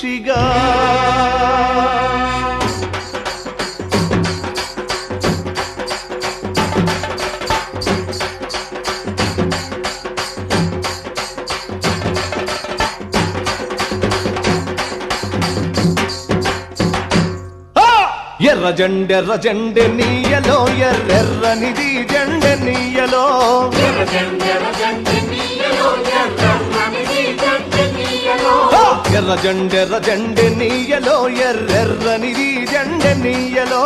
సాక్షిగా ఆ! ఎర్ర జెండెర్ర జెండె నీయలో ఎర్రెర్రనిది జెండె నీయలో జెండె ఎర్ర జెండెర్ర జెండె నీయలో ఎర్రెర్రనిది జెండె నీయలో.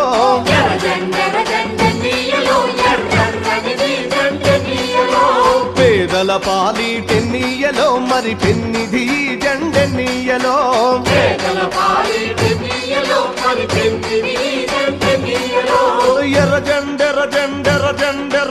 పేదల పాలిటె నీయలో. మరి పెన్నిధి జెండె నీయలో. ఎర్ర జెండెర్ర జెండెర్ర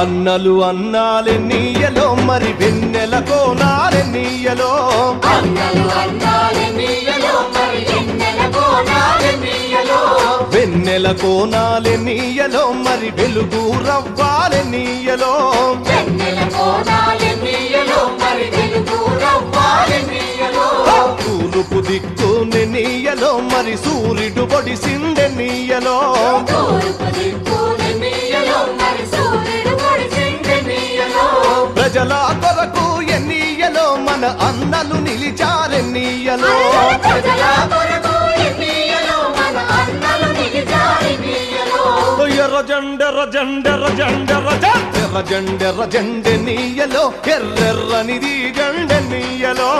అన్నాలే నీయలో మరి వెన్నెల కోనాలే నీయలో. వెన్నెల కోనాలే నీయలో. మరి వెలుగు రవ్వాలే నీయలో. తూర్పు దిక్కుని నీయలో మరి సూర్యుడు పొడిసిందె నీయలో. ప్రజల కొరకు ఎన్నీయలో మన అన్నలు నిలిచారెన్నీయలో? ఎర్ర జెండెర్ర జెండెర్ర జెండెర్ర జెండెర్ర జెండెర్ర జెండె నీయలో ఎర్రెర్రనిది జెండె నీయలో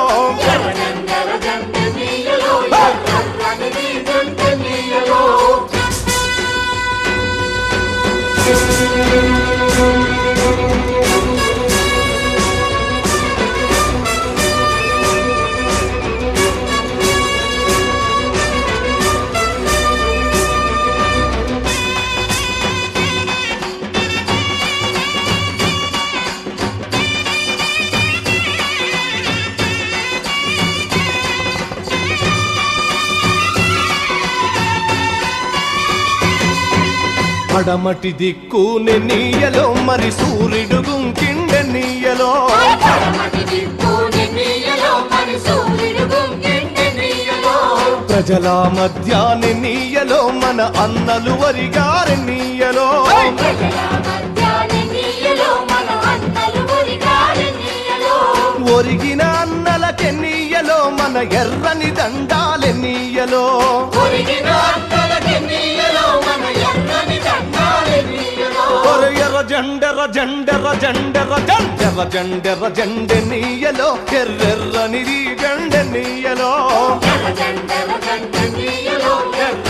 పడమటి దిక్కుని నీయలో మరి సూర్యుడు గుంకిండె నీయలో. ప్రజల మధ్యాని నీయలో మన అన్నలు వరిగారి నీయలో. ఒరిగిన అన్నలకె నీయలో మన ఎర్రని దండాలె నీయలో. ఎర్ర జెండెర్ర జెండెర్ర జెండెర్ర జెండెర్ర జండె జెండె నీయలో ఎర్రెర్రనిది జెండె నీయలో. జంట జంట నీయలో ఎర్ర